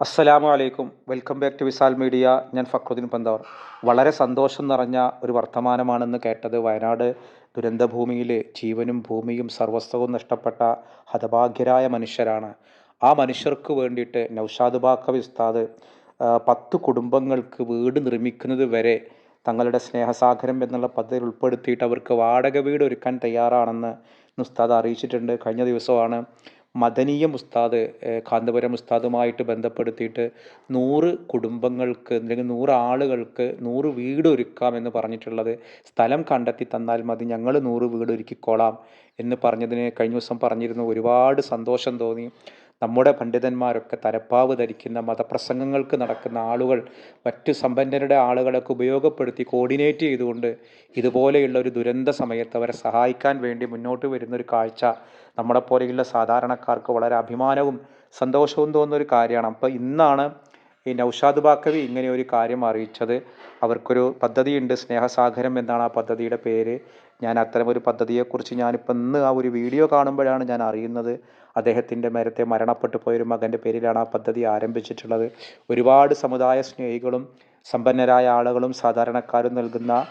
അസ്സലാമു അലൈക്കും welcome back to Visal media. ഞാൻ ഫക്രുദ്ദീൻ പന്തവർ. വളരെ സന്തോഷം നിറഞ്ഞ ഒരു വർത്തമാനമാണെന്ന് കേട്ടത് വയനാട് ദുരന്തഭൂമിയിൽ ജീവനും ഭൂമിയും സർവസ്വവും നഷ്ടപ്പെട്ട ഹതഭാഗ്യരായ മനുഷ്യരാണ്. ആ മനുഷ്യർക്ക് വേണ്ടിയിട്ട് നൗഷാദ് ബാക്കവി ഉസ്താദ് പത്ത് കുടുംബങ്ങൾക്ക് വീട് നിർമ്മിക്കുന്നത് വരെ തങ്ങളുടെ സ്നേഹസാഗരം എന്നുള്ള പദ്ധതിയിൽ ഉൾപ്പെടുത്തിയിട്ട് അവർക്ക് വാടക വീട് ഒരുക്കാൻ തയ്യാറാണെന്ന് ഉസ്താദ് അറിയിച്ചിട്ടുണ്ട്. കഴിഞ്ഞ ദിവസമാണ് മദനീയം ഉസ്താദ് കാന്തപുരം ഉസ്താദുമായിട്ട് ബന്ധപ്പെടുത്തിയിട്ട് നൂറ് കുടുംബങ്ങൾക്ക് അല്ലെങ്കിൽ നൂറ് ആളുകൾക്ക് നൂറ് വീട് ഒരുക്കാമെന്ന് പറഞ്ഞിട്ടുള്ളത് സ്ഥലം കണ്ടെത്തി തന്നാൽ മതി ഞങ്ങൾ നൂറ് വീട് ഒരുക്കിക്കോളാം എന്ന് പറഞ്ഞതിന് കഴിഞ്ഞ ദിവസം പറഞ്ഞിരുന്നു. ഒരുപാട് സന്തോഷം തോന്നി. നമ്മുടെ പണ്ഡിതന്മാരൊക്കെ തലപ്പാവ് ധരിക്കുന്ന മതപ്രസംഗങ്ങൾക്ക് നടക്കുന്ന ആളുകൾ മറ്റു സമ്പന്നരുടെ ആളുകളൊക്കെ ഉപയോഗപ്പെടുത്തി കോർഡിനേറ്റ് ചെയ്തുകൊണ്ട് ഇതുപോലെയുള്ള ഒരു ദുരന്ത സമയത്ത് അവരെ സഹായിക്കാൻ വേണ്ടി മുന്നോട്ട് വരുന്നൊരു കാഴ്ച നമ്മളെ പോലെയുള്ള സാധാരണക്കാർക്ക് വളരെ അഭിമാനവും സന്തോഷവും തോന്നുന്ന ഒരു കാര്യമാണ്. അപ്പോൾ ഇന്നാണ് ഈ നൗഷാദ് ബാക്കവി ഇങ്ങനെ ഒരു കാര്യം അറിയിച്ചത്. അവർക്കൊരു പദ്ധതിയുണ്ട് സ്നേഹസാഗരം എന്നാണ് ആ പദ്ധതിയുടെ പേര്. ഞാൻ അത്തരമൊരു പദ്ധതിയെക്കുറിച്ച് ഞാനിപ്പോൾ ഇന്ന് ആ ഒരു വീഡിയോ കാണുമ്പോഴാണ് ഞാൻ അറിയുന്നത്. അദ്ദേഹത്തിന്റെ നേരത്തെ മരണപ്പെട്ടു പോയൊരു മകന്റെ പേരിലാണ് ആ പദ്ധതി ആരംഭിച്ചിട്ടുള്ളത്. ഒരുപാട് സമുദായ സ്നേഹികളും സമ്പന്നരായ ആളുകളും സാധാരണക്കാരും നൽകുന്ന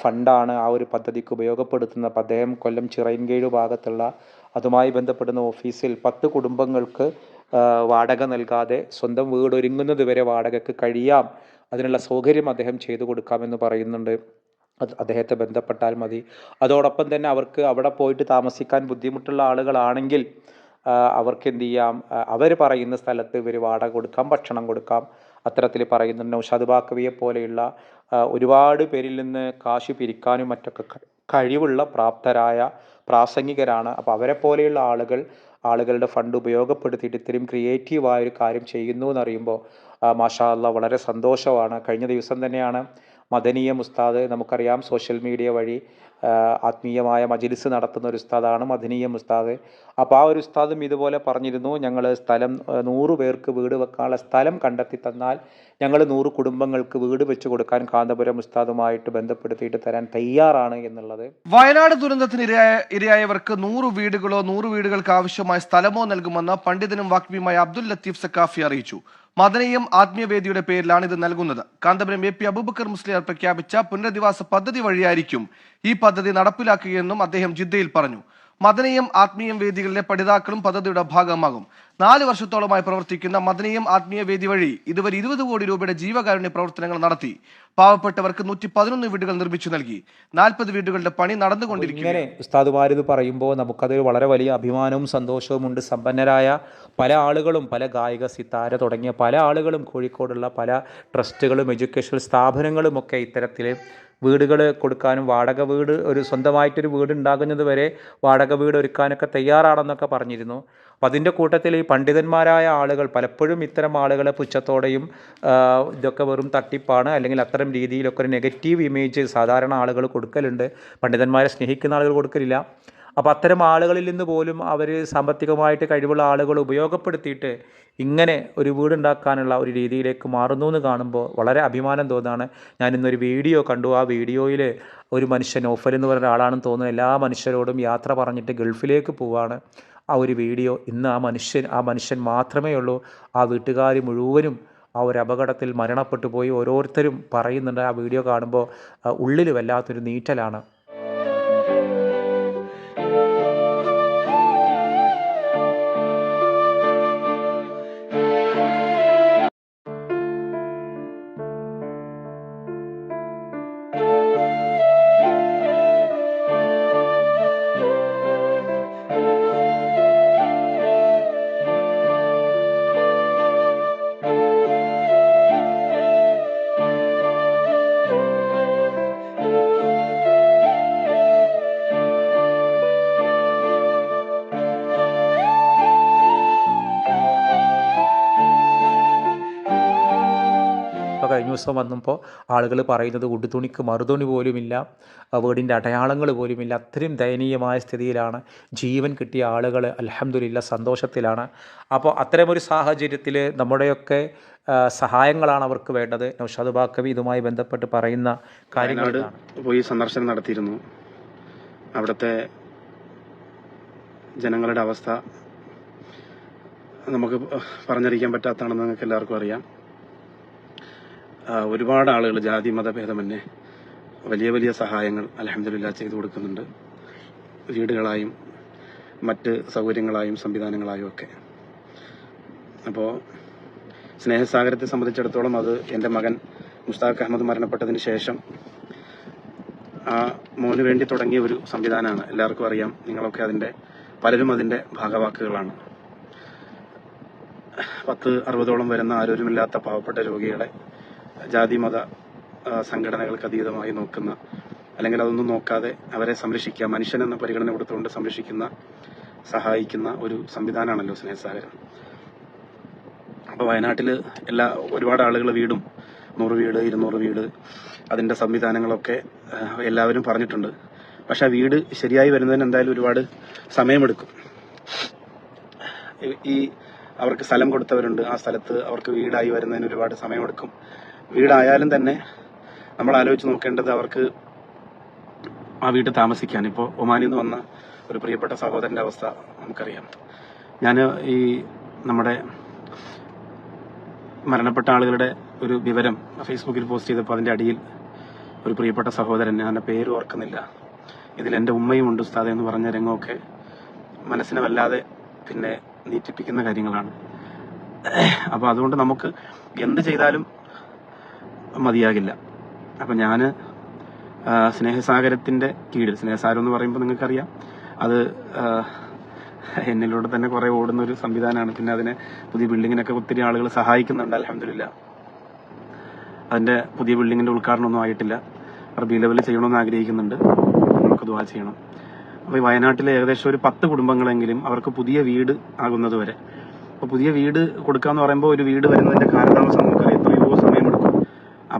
ഫണ്ടാണ് ആ ഒരു പദ്ധതിക്ക് ഉപയോഗപ്പെടുത്തുന്നത്. അപ്പം അദ്ദേഹം കൊല്ലം ചിറയൻകീഴ് ഭാഗത്തുള്ള അതുമായി ബന്ധപ്പെടുന്ന ഓഫീസിൽ പത്ത് കുടുംബങ്ങൾക്ക് വാടക നൽകാതെ സ്വന്തം വീട് ഒരുങ്ങുന്നത് വരെ വാടകയ്ക്ക് കഴിയാം. അതിനുള്ള സൗകര്യം അദ്ദേഹം ചെയ്തു കൊടുക്കാമെന്ന് പറയുന്നുണ്ട്. അത് അദ്ദേഹത്തെ ബന്ധപ്പെട്ടാൽ മതി. അതോടൊപ്പം തന്നെ അവർക്ക് അവിടെ പോയിട്ട് താമസിക്കാൻ ബുദ്ധിമുട്ടുള്ള ആളുകളാണെങ്കിൽ അവർക്ക് എന്ത് ചെയ്യാം? അവർ പറയുന്ന സ്ഥലത്ത് ഇവർ വാടക കൊടുക്കാം ഭക്ഷണം കൊടുക്കാം. അത്തരത്തിൽ പറയുന്നുണ്ട്. നൗഷാദ് ബാക്കവിയെ പോലെയുള്ള ഒരുപാട് പേരിൽ നിന്ന് കാശ് പിരിക്കാനും മറ്റൊക്കെ കഴിവുള്ള പ്രാപ്തരായ പ്രാസംഗികരാണ്. അപ്പോൾ അവരെ പോലെയുള്ള ആളുകൾ ആളുകളുടെ ഫണ്ട് ഉപയോഗപ്പെടുത്തിയിട്ട് ഇത്രയും ക്രിയേറ്റീവായ ഒരു കാര്യം ചെയ്യുന്നു എന്നറിയുമ്പോൾ മാഷാ അല്ലാ വളരെ സന്തോഷമാണ്. കഴിഞ്ഞ ദിവസം തന്നെയാണ് മദനീയ ഉസ്താദ് നമുക്കറിയാം സോഷ്യൽ മീഡിയ വഴി ആത്മീയമായ മജിലിസ് നടത്തുന്ന ഒരു ഉസ്താദാണ് മദനീയ ഉസ്താദ്. അപ്പോൾ ആ ഒരു ഉസ്താദും ഇതുപോലെ പറഞ്ഞിരുന്നു ഞങ്ങൾ സ്ഥലം നൂറ് പേർക്ക് വീട് വെക്കാനുള്ള സ്ഥലം കണ്ടെത്തി തന്നാൽ ഞങ്ങൾ നൂറ് കുടുംബങ്ങൾക്ക് വീട് വെച്ചു കൊടുക്കാൻ കാന്തപുരം ഉസ്താദുമായിട്ട് ബന്ധപ്പെടുത്തിയിട്ട് തരാൻ തയ്യാറാണ് എന്നുള്ളത്. വയനാട് ദുരന്തത്തിന് ഇരയായ ഇരയായവർക്ക് നൂറ് വീടുകളോ നൂറ് വീടുകൾക്ക് ആവശ്യമായ സ്ഥലമോ നൽകുമെന്ന് പണ്ഡിതനും വാഗ്മിയുമായ അബ്ദുൽ ലത്തീഫ് സക്കാഫി അറിയിച്ചു. മദനീയം ആത്മീയവേദിയുടെ പേരിലാണ് ഇത് നൽകുന്നത്. കാന്തപുരം എ പി അബൂബക്കർ മുസ്ലിയാർ പ്രഖ്യാപിച്ച പുനരധിവാസ പദ്ധതി വഴിയായിരിക്കും ഈ പദ്ധതി നടപ്പിലാക്കുകയെന്നും അദ്ദേഹം ജിദ്ദയിൽ പറഞ്ഞു. മദനീയം ആത്മീയം വേദികളിലെ പഠിതാക്കളും പദ്ധതിയുടെ ഭാഗമാകും. നാല് വർഷത്തോളമായി പ്രവർത്തിക്കുന്ന മദനീയം ആത്മീയ വേദി വഴി ഇതുവരെ ഇരുപത് കോടി രൂപയുടെ ജീവകാരുണ്യ പ്രവർത്തനങ്ങൾ നടത്തി. പാവപ്പെട്ടവർക്ക് നൂറ്റി പതിനൊന്ന് വീടുകൾ നിർമ്മിച്ചു നൽകി. നാൽപ്പത് വീടുകളുടെ പണി നടന്നുകൊണ്ടിരിക്കുന്നു. ഇങ്ങനെ ഉസ്താദുമാരിത് പറയുമ്പോൾ നമുക്കതൊരു വളരെ വലിയ അഭിമാനവും സന്തോഷവും ഉണ്ട്. സമ്പന്നരായ പല ആളുകളും പല ഗായിക സിത്താര തുടങ്ങിയ പല ആളുകളും കോഴിക്കോടുള്ള പല ട്രസ്റ്റുകളും എഡ്യൂക്കേഷണൽ സ്ഥാപനങ്ങളും ഒക്കെ ഇത്തരത്തിൽ വീടുകൾ കൊടുക്കാനും വാടക വീട് ഒരു സ്വന്തമായിട്ടൊരു വീട് ഉണ്ടാകുന്നത് വരെ വാടക വീട് ഒരുക്കാനൊക്കെ തയ്യാറാണെന്നൊക്കെ പറഞ്ഞിരുന്നു. അപ്പം അതിന്റെ കൂട്ടത്തിൽ ഈ പണ്ഡിതന്മാരായ ആളുകൾ പലപ്പോഴും ഇത്തരം ആളുകളെ പുച്ഛത്തോടെയും ഇതൊക്കെ വെറും തട്ടിപ്പാണ് അല്ലെങ്കിൽ അത്തരം രീതിയിലൊക്കെ ഒരു നെഗറ്റീവ് ഇമേജ് സാധാരണ ആളുകൾ കൊടുക്കലുണ്ട്. പണ്ഡിതന്മാരെ സ്നേഹിക്കുന്ന ആളുകൾ കൊടുക്കലില്ല. അപ്പോൾ അത്തരം ആളുകളിൽ നിന്ന് പോലും അവർ സാമ്പത്തികമായിട്ട് കഴിവുള്ള ആളുകൾ ഉപയോഗപ്പെടുത്തിയിട്ട് ഇങ്ങനെ ഒരു വീടുണ്ടാക്കാനുള്ള ഒരു രീതിയിലേക്ക് മാറുന്നു എന്ന് കാണുമ്പോൾ വളരെ അഭിമാനം തോന്നുകയാണ് ഞാനിന്നൊരു വീഡിയോ കണ്ടു. ആ വീഡിയോയിൽ ഒരു മനുഷ്യൻ ഓഫൽ എന്ന് പറയുന്ന ഒരാളാണെന്ന് തോന്നുന്നു. എല്ലാ മനുഷ്യരോടും യാത്ര പറഞ്ഞിട്ട് ഗൾഫിലേക്ക് പോവാണ്. ആ ഒരു വീഡിയോ ഇന്ന് ആ മനുഷ്യൻ ആ മനുഷ്യൻ മാത്രമേ ഉള്ളൂ. ആ വീട്ടുകാർ മുഴുവനും ആ ഒരു അപകടത്തിൽ മരണപ്പെട്ടു പോയി. ഓരോരുത്തരും പറയുന്നുണ്ട്. ആ വീഡിയോ കാണുമ്പോൾ ഉള്ളിൽ വല്ലാത്തൊരു നീറ്റലാണ്. കഴിഞ്ഞ ദിവസം വന്നപ്പോൾ ആളുകൾ പറയുന്നത് ഉടുതുണിക്ക് മറുതുണി പോലുമില്ല വീടിന്റെ അടയാളങ്ങൾ പോലുമില്ല. അത്രയും ദയനീയമായ സ്ഥിതിയിലാണ് ജീവൻ കിട്ടിയ ആളുകൾ. അലഹമില്ല സന്തോഷത്തിലാണ്. അപ്പോൾ അത്തരമൊരു സാഹചര്യത്തിൽ നമ്മുടെയൊക്കെ സഹായങ്ങളാണ് അവർക്ക് വേണ്ടത്. നൗഷാദ് ബാക്കവി ഇതുമായി ബന്ധപ്പെട്ട് പറയുന്ന കാര്യങ്ങൾ. പോയി സന്ദർശനം നടത്തിയിരുന്നു. അവിടുത്തെ ജനങ്ങളുടെ അവസ്ഥ നമുക്ക് പറഞ്ഞറിയിക്കാൻ പറ്റാത്തതാണെന്ന് നിങ്ങൾക്ക് എല്ലാവർക്കും അറിയാം. ഒരുപാട് ആളുകൾ ജാതി മതഭേദമന്യേ വലിയ വലിയ സഹായങ്ങൾ അലഹമില്ല ചെയ്തു കൊടുക്കുന്നുണ്ട്. വീടുകളായും മറ്റ് സൗകര്യങ്ങളായും സംവിധാനങ്ങളായും ഒക്കെ. അപ്പോൾ സ്നേഹസാഗരത്തെ സംബന്ധിച്ചിടത്തോളം അത് എന്റെ മകൻ മുസ്താഖ് അഹമ്മദ് മരണപ്പെട്ടതിന് ശേഷം ആ മോന് വേണ്ടി തുടങ്ങിയ ഒരു സംവിധാനമാണ്. എല്ലാവർക്കും അറിയാം. നിങ്ങളൊക്കെ അതിന്റെ പലരും അതിന്റെ ഭാഗവാക്കുകളാണ്. പത്ത് അറുപതോളം വരുന്ന ആരോഗ്യമില്ലാത്ത പാവപ്പെട്ട രോഗികളെ ജാതി മത ആ, സംഘടനകൾക്ക് അതീതമായി നോക്കുന്ന അല്ലെങ്കിൽ അതൊന്നും നോക്കാതെ അവരെ സംരക്ഷിക്കുക മനുഷ്യനെന്ന പരിഗണന കൊടുത്തുകൊണ്ട് സംരക്ഷിക്കുന്ന സഹായിക്കുന്ന ഒരു സംവിധാനമാണല്ലോ സ്നേഹസാഗരം. അപ്പോൾ വയനാട്ടിൽ എല്ലാ ഒരുപാട് ആളുകൾ വീടും നൂറ് വീട് ഇരുന്നൂറ് വീട് അതിന്റെ സംവിധാനങ്ങളൊക്കെ എല്ലാവരും പറഞ്ഞിട്ടുണ്ട്. പക്ഷെ ആ വീട് ശരിയായി വരുന്നതിന് എന്തായാലും ഒരുപാട് സമയമെടുക്കും. ഈ അവർക്ക് സ്ഥലം കൊടുത്തവരുണ്ട് ആ സ്ഥലത്ത് അവർക്ക് വീടായി വരുന്നതിന് ഒരുപാട് സമയമെടുക്കും. വീടായാലും തന്നെ നമ്മൾ ആലോചിച്ച് നോക്കേണ്ടത് അവർക്ക് ആ വീട്ടിൽ താമസിക്കാൻ. ഇപ്പോൾ ഒമാനിൽ നിന്ന് വന്ന ഒരു പ്രിയപ്പെട്ട സഹോദരന്റെ അവസ്ഥ നമുക്കറിയാം. ഞാൻ ഈ നമ്മുടെ മരണപ്പെട്ട ആളുകളുടെ ഒരു വിവരം ഫേസ്ബുക്കിൽ പോസ്റ്റ് ചെയ്തപ്പോൾ അതിന്റെ അടിയിൽ ഒരു പ്രിയപ്പെട്ട സഹോദരൻ ഞാൻ പേര് ഓർക്കുന്നില്ല. ഇതിൽ എന്റെ ഉമ്മയും ഉണ്ട് ഉസ്താദ് എന്ന് പറഞ്ഞ രംഗമൊക്കെ മനസ്സിനെ വല്ലാതെ പിന്നെ നീറ്റിപ്പിക്കുന്ന കാര്യങ്ങളാണ്. അപ്പോൾ അതുകൊണ്ട് നമുക്ക് എന്ത് ചെയ്താലും മതിയാകില്ല. അപ്പം ഞാൻ സ്നേഹസാഗരത്തിന്റെ കീഴിൽ സ്നേഹസാഗരം എന്ന് പറയുമ്പോൾ നിങ്ങൾക്കറിയാം. അത് എന്നിലൂടെ തന്നെ കുറേ ഓടുന്ന ഒരു സംവിധാനമാണ്. പിന്നെ അതിനെ പുതിയ ബിൽഡിങ്ങിനൊക്കെ ഒത്തിരി ആളുകൾ സഹായിക്കുന്നുണ്ട് അലഹമില്ല അതിന്റെ പുതിയ ബിൽഡിങ്ങിന്റെ ഉദ്ഘാടനമൊന്നും ആയിട്ടില്ല. റബി ലെവൽ ചെയ്യണമെന്ന് ആഗ്രഹിക്കുന്നുണ്ട്. നമ്മളൊക്കെ ദുവാ ചെയ്യണം. അപ്പോൾ ഈ വയനാട്ടിലെ ഏകദേശം ഒരു പത്ത് കുടുംബങ്ങളെങ്കിലും അവർക്ക് പുതിയ വീട് ആകുന്നത് വരെ. അപ്പോൾ പുതിയ വീട് കൊടുക്കാന്ന് പറയുമ്പോൾ ഒരു വീട് വരുന്നതിന്റെ കാലതാമസം സമയമെടുക്കും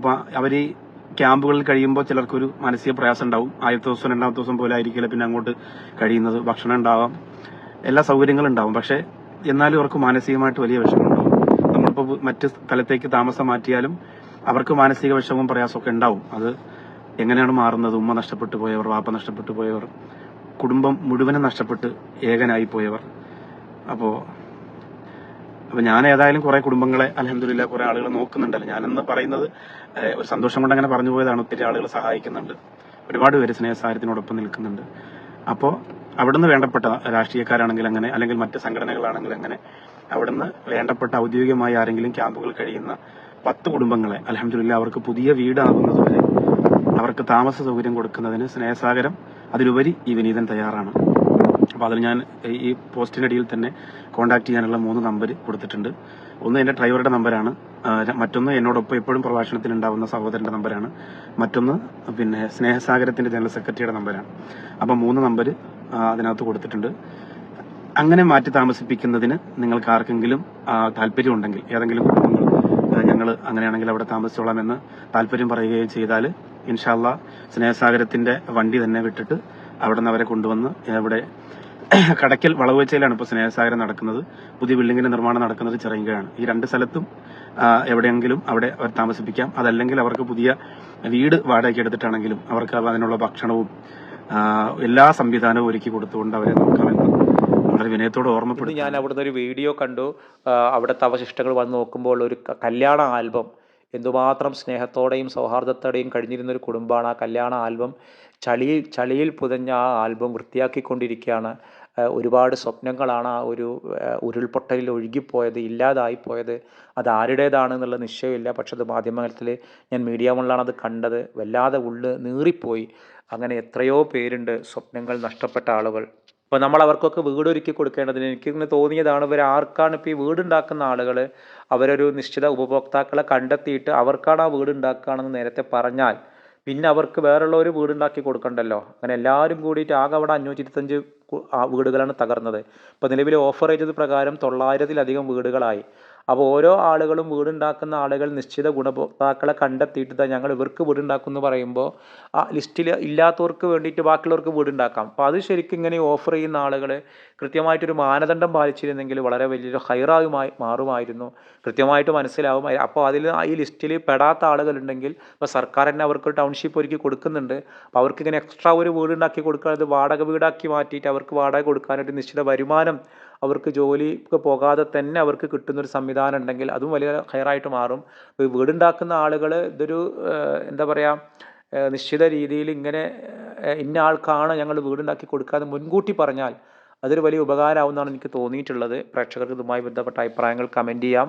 അപ്പോൾ അവർ ക്യാമ്പുകളിൽ കഴിയുമ്പോൾ ചിലർക്കൊരു മാനസിക പ്രയാസം ഉണ്ടാവും ആദ്യത്തെ ദിവസം രണ്ടാമത്തെ ദിവസം പോലെ ആയിരിക്കില്ല പിന്നെ അങ്ങോട്ട് കഴിയുന്നത്. ഭക്ഷണം ഉണ്ടാവാം. എല്ലാ സൗകര്യങ്ങളും ഉണ്ടാവും. പക്ഷേ എന്നാലും അവർക്ക് മാനസികമായിട്ട് വലിയ വിഷമമുണ്ടാവും. നമ്മളിപ്പോൾ മറ്റ് സ്ഥലത്തേക്ക് താമസം മാറ്റിയാലും അവർക്ക് മാനസിക വിഷമവും പ്രയാസമൊക്കെ ഉണ്ടാവും. അത് എങ്ങനെയാണ് മാറുന്നത്? ഉമ്മ നഷ്ടപ്പെട്ടു പോയവർ വാപ്പ നഷ്ടപ്പെട്ടു പോയവർ കുടുംബം മുഴുവനും നഷ്ടപ്പെട്ട് ഏകനായി പോയവർ. അപ്പോൾ അപ്പൊ ഞാൻ ഏതായാലും കുറെ കുടുംബങ്ങളെ അലഹമില്ല കുറെ ആളുകൾ നോക്കുന്നുണ്ടല്ലോ. ഞാനെന്ന് പറയുന്നത് ഒരു സന്തോഷം കൊണ്ട് അങ്ങനെ പറഞ്ഞു പോയതാണ് ഒത്തിരി ആളുകൾ സഹായിക്കുന്നുണ്ട്. ഒരുപാട് പേര് സ്നേഹസാരത്തിനോടൊപ്പം നിൽക്കുന്നുണ്ട്. അപ്പോൾ അവിടുന്ന് വേണ്ടപ്പെട്ട രാഷ്ട്രീയക്കാരാണെങ്കിൽ അങ്ങനെ അല്ലെങ്കിൽ മറ്റ് സംഘടനകളാണെങ്കിൽ അങ്ങനെ അവിടുന്ന് വേണ്ടപ്പെട്ട ഔദ്യോഗികമായി ആരെങ്കിലും ക്യാമ്പുകൾ കഴിയുന്ന പത്ത് കുടുംബങ്ങളെ അലഹമില്ല അവർക്ക് പുതിയ വീടാകുന്നതുവരെ അവർക്ക് താമസ സൗകര്യം കൊടുക്കുന്നതിന് സ്നേഹസാഗരം അതിലുപരി ഈ വിനീതൻ തയ്യാറാണ്. അപ്പോൾ അതിൽ ഞാൻ ഈ പോസ്റ്റിനടിയിൽ തന്നെ കോൺടാക്ട് ചെയ്യാനുള്ള മൂന്ന് നമ്പർ കൊടുത്തിട്ടുണ്ട്. ഒന്ന് എന്റെ ഡ്രൈവറുടെ നമ്പറാണ് മറ്റൊന്ന് എന്നോടൊപ്പം എപ്പോഴും പ്രഭാഷണത്തിൽ ഉണ്ടാവുന്ന സഹോദരന്റെ നമ്പറാണ് മറ്റൊന്ന് പിന്നെ സ്നേഹസാഗരത്തിന്റെ ജനറൽ സെക്രട്ടറിയുടെ നമ്പറാണ് അപ്പം മൂന്ന് നമ്പർ അതിനകത്ത് കൊടുത്തിട്ടുണ്ട്. അങ്ങനെ മാറ്റി താമസിപ്പിക്കുന്നതിന് നിങ്ങൾക്ക് ആർക്കെങ്കിലും താല്പര്യമുണ്ടെങ്കിൽ ഏതെങ്കിലും കുടുംബങ്ങൾ ഞങ്ങൾ അങ്ങനെയാണെങ്കിൽ അവിടെ താമസിച്ചോളാം എന്ന് താല്പര്യം പറയുകയും ചെയ്താൽ ഇൻഷാല്ല സ്നേഹസാഗരത്തിന്റെ വണ്ടി തന്നെ വിട്ടിട്ട് അവിടെ നിന്ന് അവരെ കൊണ്ടുവന്ന് ഇവിടെ കടയ്ക്കൽ വളവുവച്ചയിലാണ് ഇപ്പോൾ സ്നേഹസാഗരം നടക്കുന്നത്. പുതിയ ബിൽഡിങ്ങിന്റെ നിർമ്മാണം നടക്കുന്നത് ചെറിയങ്കയാണ്. ഈ രണ്ട് സ്ഥലത്തും എവിടെയെങ്കിലും അവിടെ അവർ താമസിപ്പിക്കാം. അതല്ലെങ്കിൽ അവർക്ക് പുതിയ വീട് വാടകയ്ക്ക് എടുത്തിട്ടാണെങ്കിലും അവർക്ക് അതിനുള്ള ഭക്ഷണവും എല്ലാ സംവിധാനവും ഒരുക്കി കൊടുത്തുകൊണ്ട് അവരെ നോക്കാമെന്ന് വളരെ വിനയത്തോട് ഇന്ന് ഓർമ്മപ്പെടുത്തി ഞാൻ അവിടുന്ന് ഒരു വീഡിയോ കണ്ടു. അവിടുത്തെ അവശിഷ്ടങ്ങൾ വന്ന് നോക്കുമ്പോൾ ഒരു കല്യാണ ആൽബം. എന്തുമാത്രം സ്നേഹത്തോടെയും സൗഹാർദ്ദത്തോടെയും കഴിഞ്ഞിരുന്ന ഒരു കുടുംബമാണ് ആ കല്യാണ ആൽബം. ചളിയിൽ ചളിയിൽ പുതഞ്ഞ ആ ആൽബം വൃത്തിയാക്കിക്കൊണ്ടിരിക്കുകയാണ്. ഒരുപാട് സ്വപ്നങ്ങളാണ് ആ ഒരു ഉരുൾപൊട്ടലിൽ ഒഴുകിപ്പോയത് ഇല്ലാതായിപ്പോയത്. അത് ആരുടേതാണെന്നുള്ള നിശ്ചയമില്ല. പക്ഷെ അത് മാധ്യമത്തിൽ ഞാൻ മീഡിയ മുകളിലാണ് അത് കണ്ടത്. വല്ലാതെ ഉള്ളു നീറിപ്പോയി. അങ്ങനെ എത്രയോ പേരുണ്ട് സ്വപ്നങ്ങൾ നഷ്ടപ്പെട്ട ആളുകൾ. അപ്പോൾ നമ്മൾ അവർക്കൊക്കെ വീടൊരുക്കി കൊടുക്കേണ്ടതിന് എനിക്കിങ്ങനെ തോന്നിയതാണ് ഇവർ ആർക്കാണ് ഇപ്പോൾ ഈ വീടുണ്ടാക്കുന്ന ആളുകൾ? അവരൊരു നിശ്ചിത ഉപഭോക്താക്കളെ കണ്ടെത്തിയിട്ട് അവർക്കാണ് ആ വീടുണ്ടാക്കുകയാണെന്ന് നേരത്തെ പറഞ്ഞാൽ പിന്നെ അവർക്ക് ഒരു വീടുണ്ടാക്കി കൊടുക്കണ്ടല്ലോ. അങ്ങനെ എല്ലാവരും കൂടിയിട്ട് ആകെ അവിടെ അഞ്ഞൂറ്റി ഇരുപത്തഞ്ച് വീടുകളാണ് തകർന്നത്. ഇപ്പോൾ നിലവിൽ ഓഫർ ചെയ്തത് പ്രകാരം തൊള്ളായിരത്തിലധികം വീടുകളായി. അപ്പോൾ ഓരോ ആളുകളും വീടുണ്ടാക്കുന്ന ആളുകൾ നിശ്ചിത ഗുണഭോക്താക്കളെ കണ്ടെത്തിയിട്ട് ഞങ്ങൾ ഇവർക്ക് വീടുണ്ടാക്കും എന്ന് പറയുമ്പോൾ ആ ലിസ്റ്റിൽ ഇല്ലാത്തവർക്ക് വേണ്ടിയിട്ട് ബാക്കിയുള്ളവർക്ക് വീടുണ്ടാക്കാം. അപ്പോൾ അത് ശരിക്കും ഇങ്ങനെ ഓഫർ ചെയ്യുന്ന ആളുകൾ കൃത്യമായിട്ടൊരു മാനദണ്ഡം പാലിച്ചിരുന്നെങ്കിൽ വളരെ വലിയൊരു ഹൈറായുമായി മാറുമായിരുന്നു. കൃത്യമായിട്ട് മനസ്സിലാവുമായിരുന്നു അപ്പോൾ അതിൽ ഈ ലിസ്റ്റിൽ പെടാത്ത ആളുകളുണ്ടെങ്കിൽ ഇപ്പോൾ സർക്കാർ തന്നെ അവർക്ക് ടൗൺഷിപ്പ് ഒരുക്കി കൊടുക്കുന്നുണ്ട്. അപ്പോൾ അവർക്ക് ഇങ്ങനെ എക്സ്ട്രാ ഒരു വീടുണ്ടാക്കി കൊടുക്കുക അത് വാടക വീടാക്കി മാറ്റിയിട്ട് അവർക്ക് വാടക കൊടുക്കാനൊരു നിശ്ചിത വരുമാനം അവർക്ക് ജോലിക്ക് പോകാതെ തന്നെ അവർക്ക് കിട്ടുന്നൊരു സംവിധാനം ഉണ്ടെങ്കിൽ അതും വലിയ ഹെയറായിട്ട് മാറും. വീടുണ്ടാക്കുന്ന ആളുകൾ ഇതൊരു എന്താ പറയുക നിശ്ചിത രീതിയിൽ ഇങ്ങനെ ഇന്ന ആൾക്കാണ് ഞങ്ങൾ വീടുണ്ടാക്കി കൊടുക്കാതെ മുൻകൂട്ടി പറഞ്ഞാൽ അതൊരു വലിയ ഉപകാരമാവുമെന്നാണ് എനിക്ക് തോന്നിയിട്ടുള്ളത്. പ്രേക്ഷകർക്ക് ഇതുമായി ബന്ധപ്പെട്ട അഭിപ്രായങ്ങൾ കമന്റ് ചെയ്യാം.